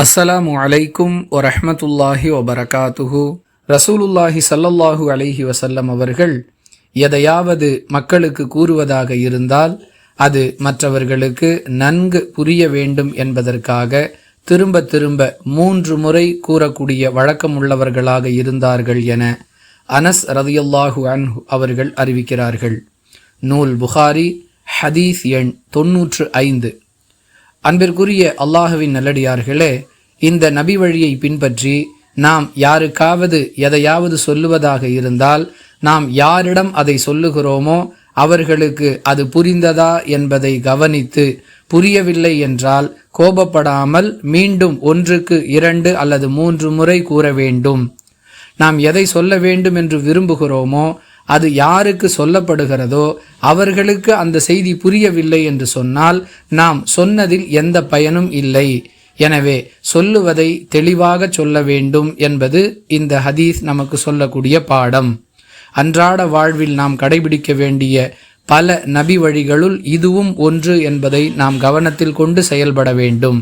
அஸ்ஸலாமு அலைக்கும் வரஹ்மத்துல்லாஹி வபரகாத்துஹு. ரசூலுல்லாஹி சல்லல்லாஹு அலைஹி வசல்லம் அவர்கள் எதையாவது மக்களுக்கு கூறுவதாக இருந்தால் அது மற்றவர்களுக்கு நன்கு புரிய வேண்டும் என்பதற்காக திரும்ப திரும்ப மூன்று முறை கூறக்கூடிய வழக்கமுள்ளவர்களாக இருந்தார்கள் என அனஸ் ரதியல்லாஹு அன்ஹு அவர்கள் அறிவிக்கிறார்கள். நூல் புகாரி ஹதீஸ் எண் தொன்னூற்று ஐந்து. அன்பிற்குரிய அல்லாஹுவின் நல்லடியார்களே இந்த நபி வழியை பின்பற்றி நாம் யாருக்காவது எதையாவது சொல்லுவதாக இருந்தால் நாம் யாரிடம் அதை சொல்லுகிறோமோ அவர்களுக்கு அது புரிந்ததா என்பதை கவனித்து புரியவில்லை என்றால் கோபப்படாமல் மீண்டும் ஒன்றுக்கு இரண்டு அல்லது மூன்று முறை கூற வேண்டும். நாம் எதை சொல்ல வேண்டும் என்று விரும்புகிறோமோ அது யாருக்கு சொல்லப்படுகிறதோ அவர்களுக்கு அந்த செய்தி புரியவில்லை என்று சொன்னால் நாம் சொன்னதில் எந்த பயனும் இல்லை. எனவே சொல்லுவதை தெளிவாக சொல்ல வேண்டும் என்பது இந்த ஹதீஸ் நமக்கு சொல்லக்கூடிய பாடம். அன்றாட வாழ்வில் நாம் கடைபிடிக்க வேண்டிய பல நபி வழிகளுள் இதுவும் ஒன்று என்பதை நாம் கவனத்தில் கொண்டு செயல்பட வேண்டும்.